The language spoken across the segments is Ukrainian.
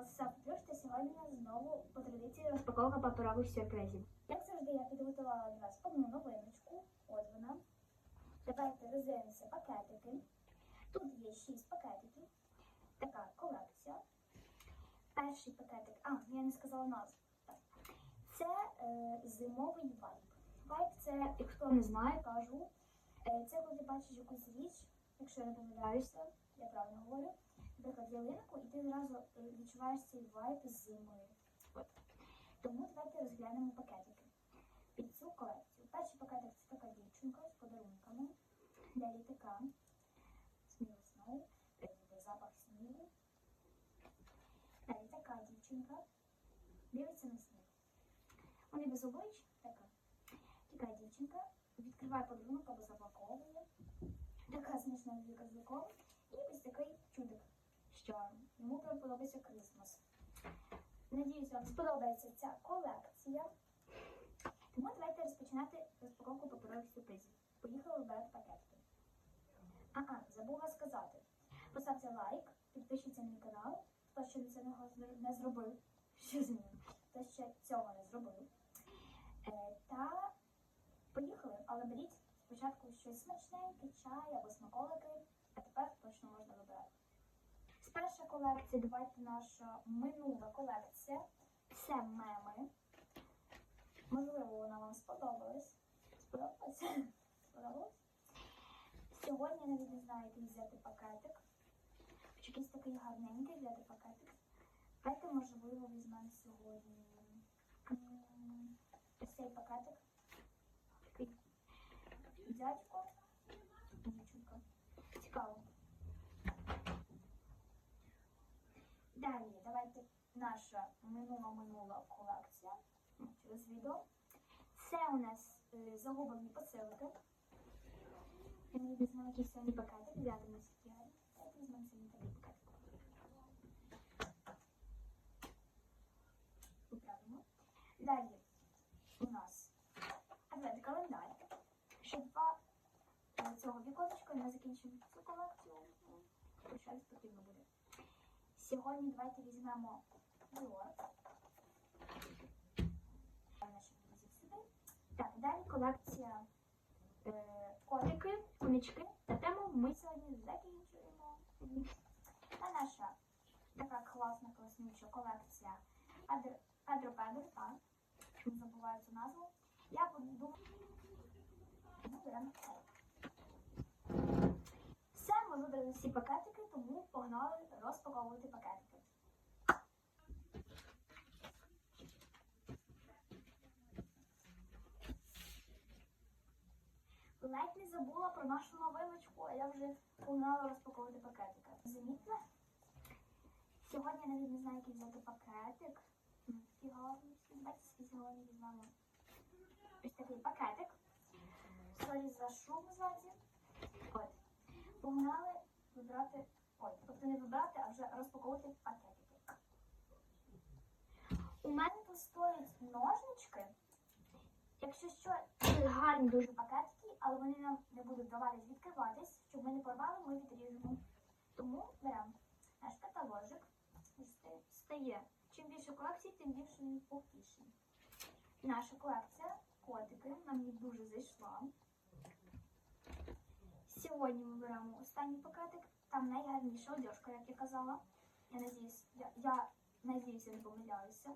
Плюш та сьогодні знову по традиції розпаковка паперових сюрпризів. Як завжди, я підготувала для вас одну новиночку. От вона. Давайте роздивимося пакетики. Тут є 6 пакетиків. Така колекція. Перший пакетик. А, я не сказала назву. Це е, зимовий вайп. Вайп це, хто не знає, кажу. Е, це коли ти бачиш якусь річ, якщо я не помиляюся, я правильно говорю наприклад, ялинку, і ти зразу е, відчуваєш цей вайб з зимою. От. Тому давайте розглянемо пакетики під цю колекцію. Перший пакетик це така дівчинка з подарунками для літака. Сміл Сноу, е, запах снігу. Далі така дівчинка дивиться на сніг. Вони без облич, така. Така дівчинка відкриває подарунок або запаковує. Така смішна з. І ось такий чудик що йому прям подобається Крисмас. Надіюсь, вам сподобається ця колекція. Тому давайте розпочинати розпаковку паперових сюрпризів. Поїхали вибирати пакетки. Ага, забула сказати. Поставте лайк, підпишіться на мій канал, хто ще цього не зробив. Що з ним? Хто ще цього не зробив. Е, та поїхали, але беріть спочатку щось смачненьке, чай або смаколики, а тепер точно можна вибирати. Колекція, давайте наша минула колекція. Це меми. Можливо, вона вам сподобалась. Сподобалась? Сподобалась? Сьогодні навіть не знаю, який взяти пакетик. Хоч якийсь такий гарненький взяти пакетик. Давайте, можливо, візьмемо сьогодні. Цей пакетик. Дядько. Дівчинка. Цікаво. Далі, давайте наша минула-минула колекція через відео. Це у нас е, загублені посилки. Не візьмемо якийсь сьогодні пакетик, взяти на сітєрі. Давайте візьмемо сьогодні такий пакетик. Поправимо. Далі у нас адвент календар. Ще два е, цього віконечка, ми закінчимо цю колекцію. Ну, Щось потрібно буде. Сьогодні давайте візьмемо Dior. Сюди. Так, далі колекція е, котики, конячки. Та тему ми сьогодні закінчуємо. А наша така класна, класнюча колекція Адр- Педро Педро, так. Чому забуваю цю назву. Я буду Ну, беремо цей. Все, ми вибрали всі пакетики, тому погнали розпаковувати пакетики. Ледь не забула про нашу новиночку, а я вже погнала розпаковувати пакетики. Замітили? Сьогодні я навіть не знаю, який взяти пакетик. Такий. Давайте сьогодні візьмемо ось такий пакетик. Сорі за шум ззаді. От. Погнали вибрати. Ой, тобто не вибрати, а вже розпаковувати пакетики. У мене тут стоять ножнички. Якщо що, це гарні дуже пакетики, але вони нам не будуть давати відкриватись, щоб ми не порвали, ми відріжемо. Тому беремо наш каталожик. Це Стає. Чим більше колекцій, тим більше він повтіший. Наша колекція котики нам її дуже зайшла. Сьогодні ми беремо останній пакетик. Там найгарніша одежка, як я казала. Я надіюсь, я, я надіюсь, я не помиляюся.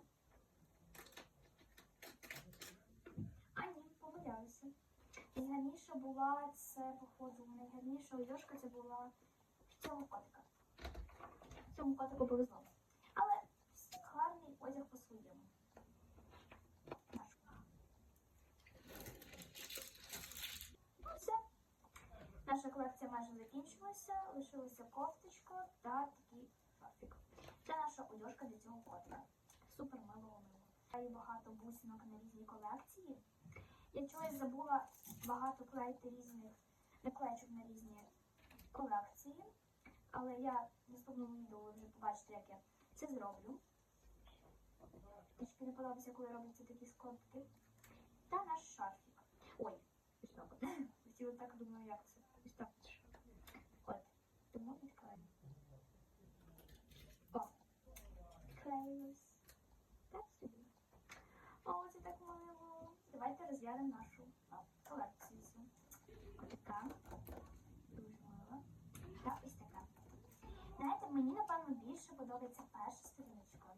А ні, помиляюся. Найгарніша була це, походу, найгарніша одежка це була в цього котика. Цьому котику повезло. Але гарний одяг по-своєму. Наш. Ну, все. Наша колекція майже закінчилася, лишилася кофточка та такий шарфік. Це наша одежка для цього котика. Супер милого. І багато бусинок на різні колекції. Я чогось забула багато клеїти різних наклеючок на різні колекції. Але я в наступному відео ви вже побачите, як я це зроблю. Трішки не подобається, коли робляться такі складки. Та наш шарфік. Ой. Хотіла так, думаю, як це. Ось так. От. Тому відкладаємо. О, розглянемо нашу колекцію. Ось. Дуже мила. Та ось така. Знаєте, мені, напевно, більше подобається перша сторіночка.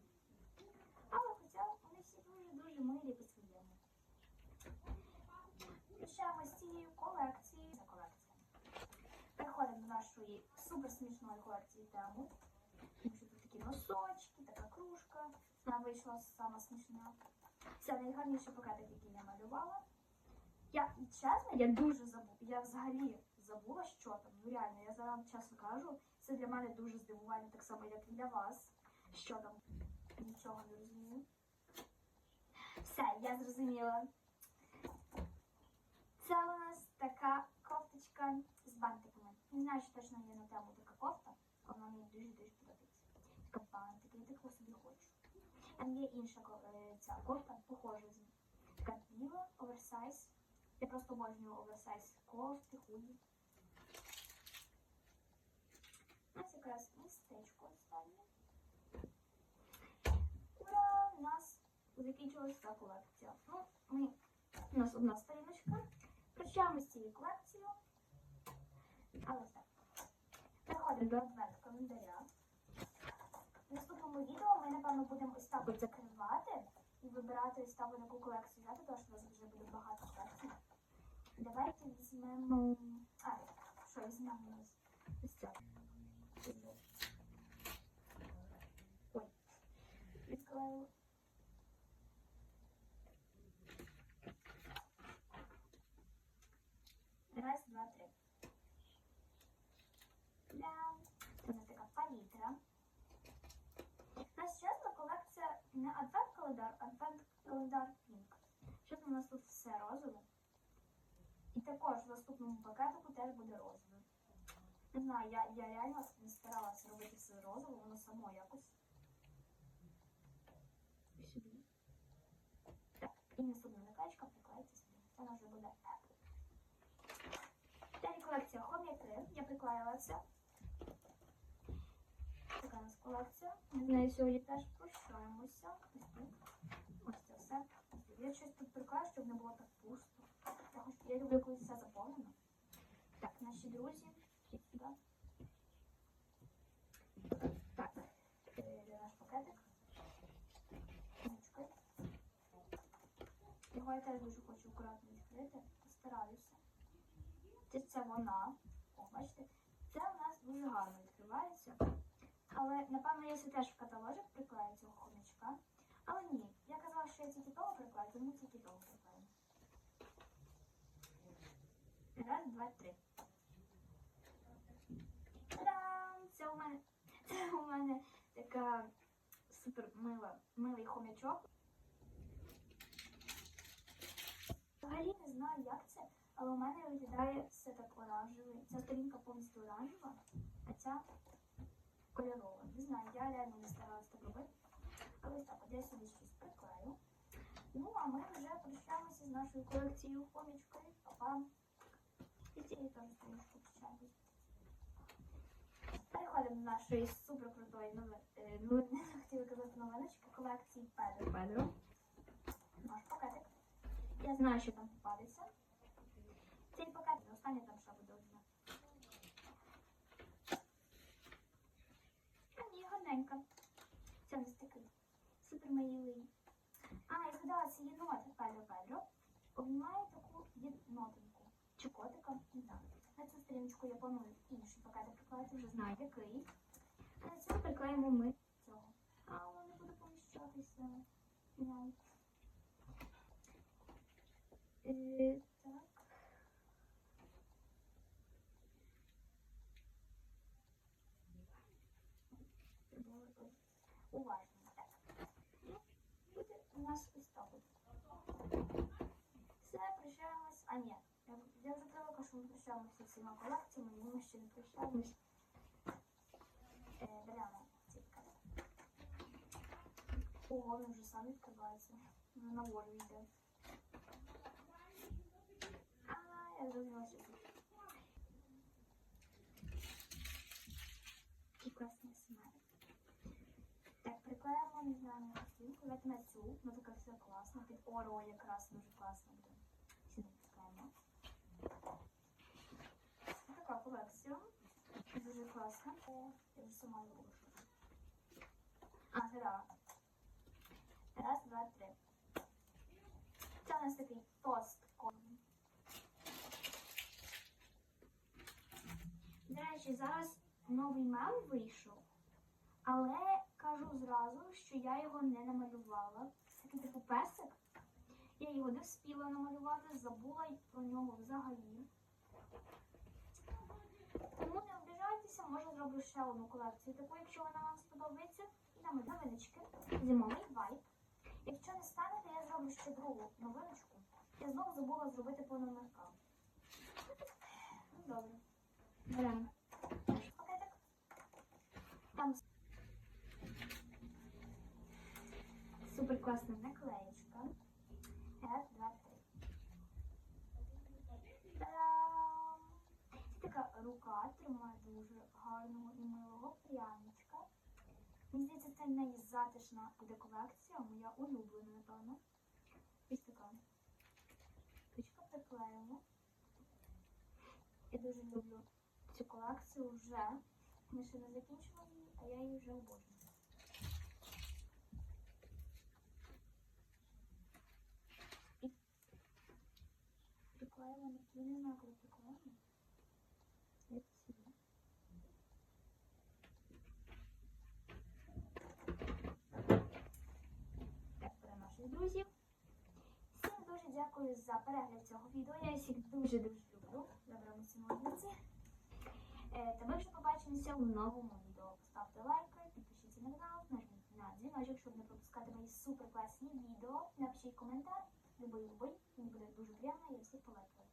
Але хоча вони всі дуже-дуже милі по-своєму. Прощаємо з цією колекцією. Це колекція. Переходимо до нашої суперсмішної колекції тему. Тому що тут такі носочки, така кружка. Вона вийшла сама смішна. Це найгарніший пакетик, який я малювала. Я чесно, я дуже забула. Я взагалі забула, що там. Ну реально, я зараз чесно кажу, це для мене дуже здивування, так само, як і для вас. Що там? Нічого не розумію. Все, я зрозуміла. Це у нас така кофточка з бантиками. Не знаю, що точно є на тему така кофта, але мені дуже-дуже подобається. Така бантики, я таку собі хочу. Там є інша е, ця кофта, похожа з ним. Біла, оверсайз. Я просто обожнюю оверсайз кофти, худі. У нас якраз містечко останнє. Ура! У нас закінчилася ця колекція. Ну, ми, у нас одна сторіночка. Прощаємо з цією колекцією. Але все. Переходимо до адвент календаря. В наступному відео ми, напевно, так от закривати і вибирати ось так таку колекцію взяти, тому що у нас вже буде багато колекцій. Давайте візьмемо. А, що візьмемо у нас? Ось це. Ой. Відклею. Раз, два, три. Ля. Це у нас така палітра. У нас чесно колекція не адвент-календар, адвент-календар Пінк. Що у нас тут все розове. І також в наступному пакетику теж буде розове. Не знаю, я, я реально не старалася робити все розове, воно само якось. Сюди. Так, і наступна накачка приклеїться сюди. Це вже буде Apple. Далі колекція хом'яки. Я приклеїла це. Нас колекція. Ми з нею сьогодні теж прощаємося. Ось це все. Я щось тут приклею, щоб не було так пусто. Я, люблю, коли все заповнено. Так, наші друзі. Так. Е, я теж дуже хочу акуратно відкрити. Постараюся. Це вона. О, бачите? Це у нас дуже гарно відкривається. Але, напевно, я теж в каталожик приклею цього хомячка. Але ні, я казала, що я тільки того приклею, тому тільки того приклею. Раз, два, три. Та-дам! Це у мене, це у мене така супер мила, милий хомячок. Взагалі не знаю, як це, але у мене виглядає все так оранжеве. Ця сторінка повністю оранжева, а ця кольорова. Не знаю, я реально не старалась так робити. Але ось так, от я сюди щось приклею. Ну, а ми вже прощаємося з нашою колекцією хомічкою. Па-па. І цією теж сторіночку прощаємось. Переходимо до нашої суперкрутої нови... е, новини, хотіла казати новиночки колекції Педро. Педро. Наш пакетик. Я знаю, що там попадеться. Цей пакет, останнє там ще буде одне. А ні, гарненька. Це такий супер милий. А, я згадала, це єнот Педро Педро. Обнімає таку єнотинку. Чи котика, не знаю. На цю сторіночку я планую інший пакет приклеїти, вже знаю який. На цю приклеїмо ми цього. А воно не буде поміщатися. Няу. Е, так. Уважно. Так. Ну, Буде у нас ось так. от. Все, прощаємось. А ні, я, закрила кашу, ми прощаємося всіма колекціями, і ми ще не прощаємось. Е, беремо ці пакети. Ого, він вже сам відкривається. На волю йде. А, я зрозуміла, що тут. Класний смак. Так, приклеїмо, не знаю, на стінку. Давайте на цю. Вона така вся класна. Під оро якраз дуже класно буде. Дуже класна. Е, Я вже сама що. А, це. Раз, два, три. Це у нас такий тост. До речі, зараз новий мем вийшов, але кажу зразу, що я його не намалювала. Це такий типу песик. Я його не встигла намалювати, забула про нього взагалі. Тому не обіжайтеся, може зроблю ще одну колекцію таку, якщо вона вам сподобається. І там новиночки, зимовий вайб. Якщо не станете, я зроблю ще другу новиночку. Я знову забула зробити по номеркам. Ну, добре. Беремо пакетик. Там супер класна наклеєчка. Раз, два, три. Та-дам! Це така рука тримає дуже гарного і милого пряничка. Мені здається, це найзатишна буде колекція, моя улюблена, напевно. Ось така. Ручка приклеїмо. Я дуже люблю цю колекцію вже. Ми ще не закінчили її, а я її вже обожнюю. Приклеїмо на не знаю, коли приклеїмо. Як сюди. Так, про наших друзів. Всім дуже дякую за перегляд цього відео. Я всіх дуже-дуже люблю. Заберемося молодці. Е, Та ми вже побачимося в новому відео. Поставте лайки, підпишіться на канал, нажміть на дзвіночок, щоб не пропускати мої супер класні відео. Напишіть коментар, любий любий, мені буде дуже приємно, я всіх полайкаю.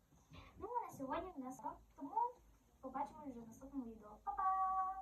Ну а на сьогодні в нас тому побачимось вже в наступному відео. Па-па!